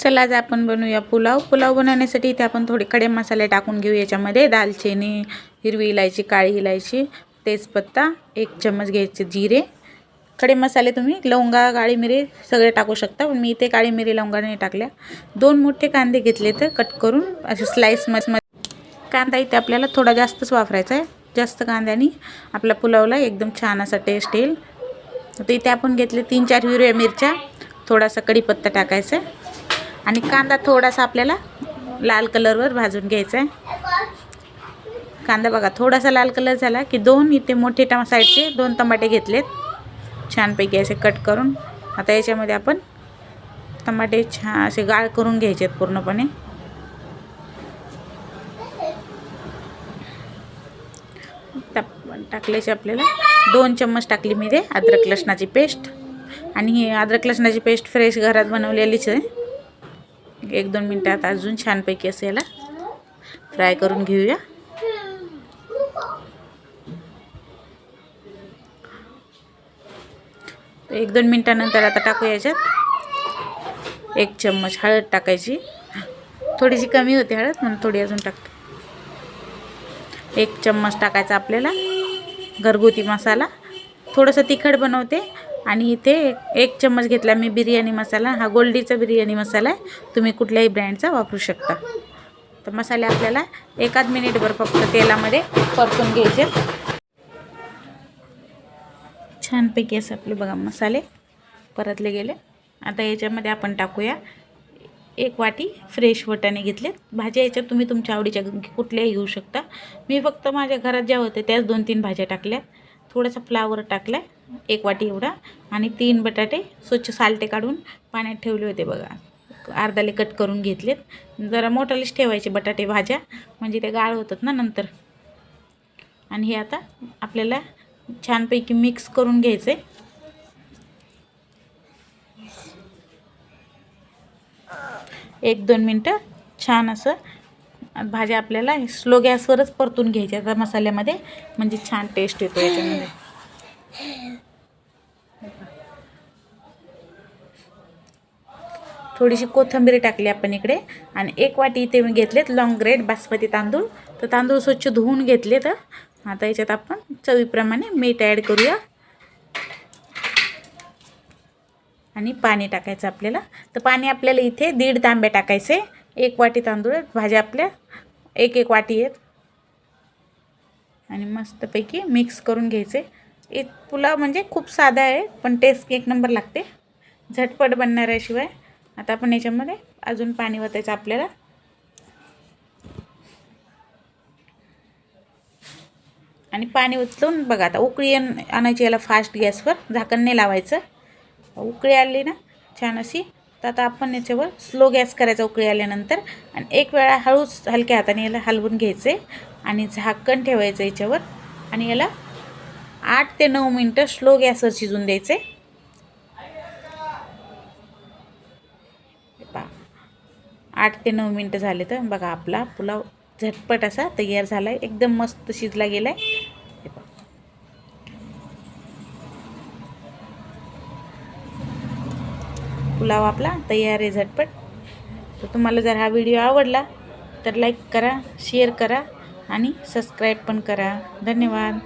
चला आज आपण बनवूया पुलाव. पुलाव बनवण्यासाठी इथे आपण थोडे खडे मसाले टाकून घेऊ. याच्यामध्ये दालचिनी हिरवी इलायची काळी इलायची तेजपत्ता एक चम्मच घ्यायचे जिरे. खडे मसाले तुम्ही लवंगा काळी मिरी सगळे टाकू शकता. पण मी इथे काळी मिरी लवंगा नाही टाकल्या. दोन मोठे कांदे घेतले तर कट करून असे स्लाईसमध्ये कांदा इथे आपल्याला थोडा जास्तच वापरायचा आहे. जास्त कांद्याने आपल्या पुलावला एकदम छान असा टेस्ट येईल. तर इथे आपण घेतले तीन चार हिरव्या मिरच्या. थोडासा कढीपत्ता टाकायचा आणि कांदा थोडासा आपल्याला लाल कलरवर भाजून घ्यायचा आहे. कांदा बघा थोडासा लाल कलर झाला की दोन इथे मोठे टमा साईडचे दोन टमाटे घेतलेत. छानपैकी असे कट करून. आता याच्यामध्ये आपण टमाटे छान असे गाळ करून घ्यायचे आहेत पूर्णपणे. टाक टाकल्याचे आपल्याला दोन चम्मच टाकली मी ते अद्रक लसणाची पेस्ट. आणि ही अद्रक लसणाची पेस्ट फ्रेश घरात बनवलेलीच आहे. एक दोन मिनटात अजून छानपैकी असं याला फ्राय करून घेऊया. एक दोन मिनटानंतर आता टाकू याच्यात. एक चम्मच हळद टाकायची. थोडीशी कमी होती हळद म्हणून थोडी अजून टाकते. एक चम्मच टाकायचा आपल्याला. घरगुती मसाला. थोडंसं तिखट बनवते. आणि इथे एक चम्मच घेतला मी बिर्याणी मसाला. हा गोल्डीचा बिर्याणी मसाला आहे. तुम्ही कुठल्याही ब्रँडचा वापरू शकता. तर मसाले आपल्याला एकाच मिनिटभर फक्त तेलामध्ये परतून घ्यायचे. छानपैकी असं आपले बघा मसाले परतले गेले. आता याच्यामध्ये आपण टाकूया एक वाटी फ्रेश वटाणे घेतले भाज्या याच्यात तुम्ही तुमच्या आवडीच्या कुठल्याही घेऊ शकता. मी फक्त माझ्या घरात ज्या होत्या त्याच दोन तीन भाज्या टाकल्या. थोडासा फ्लावर टाकला एक वाटी एवढा आणि तीन बटाटे स्वच्छ सालटे काढून पाण्यात ठेवले होते बघा. अर्धाले कट करून घेतलेत. जरा मोठालेच ठेवायचे बटाटे भाज्या. म्हणजे ते गाळ होतात ना नंतर. आणि हे आता आपल्याला छानपैकी मिक्स करून घ्यायचं आहे एक दोन मिनटं छान असं भाज्या आपल्याला स्लो गॅसवरच परतून घ्यायच्या मसाल्यामध्ये. म्हणजे छान टेस्ट येतो याच्यामध्ये. थोडीशी कोथिंबीर टाकली आपण इकडे. आणि एक वाटी इथे मी घेतलेत लॉंग ग्रेड बासमती तांदूळ. तर तांदूळ स्वच्छ धुवून घेतले तर आता याच्यात आपण चवीप्रमाणे मीठ ॲड करूया. आणि पाणी टाकायचं आपल्याला. तर पाणी आपल्याला इथे दीड तांबे टाकायचे. एक वाटी तांदूळ भाज्या आपल्या एक एक वाटी आहेत. आणि मस्तपैकी मिक्स करून घ्यायचे. एक पुलाव म्हणजे खूप साधा आहे पण टेस्ट एक नंबर लागते. झटपट बनणाऱ्याशिवाय. आता आपण याच्यामध्ये अजून पाणी वतायचं आपल्याला. आणि पाणी उचलून बघा आता उकळी आणायची याला फास्ट गॅसवर झाकण नाही लावायचं. उकळी आली ना छान अशी. तर आता आपण याच्यावर स्लो गॅस करायचा उकळी आल्यानंतर. आणि एक वेळा हळूच हलक्या हाताने याला हलवून घ्यायचे. आणि झाकण ठेवायचं याच्यावर. आणि याला आठ ते नऊ मिनटं स्लो गॅसवर शिजून द्यायचे. पा आठ ते नऊ मिनटं झाले तर बघा आपला पुलाव झटपट असा तयार झाला आहे एकदम मस्त शिजला गेला आहे पुलाव आपला तयार आहे झटपट. तर तुम्हाला जर हा व्हिडिओ आवडला तर लाईक करा शेअर करा आणि सबस्क्राईब पण करा. धन्यवाद.